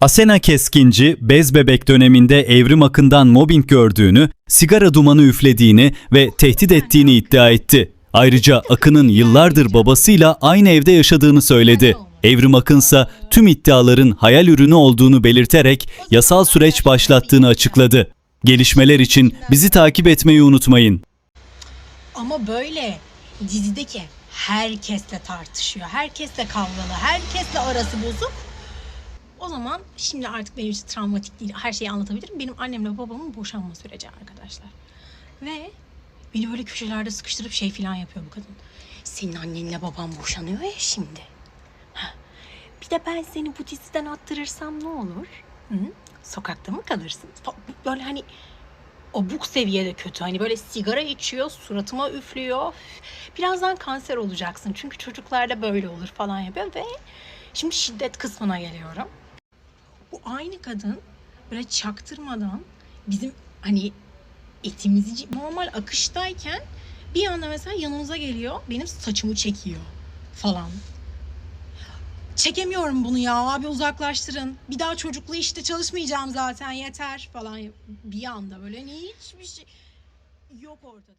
Asena Keskinci, bez bebek döneminde Evrim Akın'dan mobbing gördüğünü, sigara dumanı üflediğini ve tehdit ettiğini iddia etti. Ayrıca Akın'ın yıllardır babasıyla aynı evde yaşadığını söyledi. Evrim Akınsa tüm iddiaların hayal ürünü olduğunu belirterek yasal süreç başlattığını açıkladı. Gelişmeler için bizi takip etmeyi unutmayın. Ama böyle dizideki herkesle tartışıyor. Herkesle kavgalı, herkesle arası bozuk. O zaman şimdi artık benim için travmatik değil. Her şeyi anlatabilirim. Benim annemle babamın boşanma süreci arkadaşlar. Ve beni böyle köşelerde sıkıştırıp şey falan yapıyor bu kadın. Senin annenle baban boşanıyor ya şimdi. Bir de ben seni bu diziden attırırsam ne olur? Hı? Sokakta mı kalırsın? Böyle hani abuk seviyede kötü. Hani böyle sigara içiyor, suratıma üflüyor. Birazdan kanser olacaksın. Çünkü çocuklarda böyle olur falan yapıyor ve şimdi şiddet kısmına geliyorum. Bu aynı kadın böyle çaktırmadan bizim hani etimizi normal akıştayken bir anda mesela yanımıza geliyor benim saçımı çekiyor falan. Çekemiyorum bunu ya abi uzaklaştırın. Bir daha çocuklu işte çalışmayacağım zaten yeter falan. Bir anda böyle hiçbir şey yok ortada.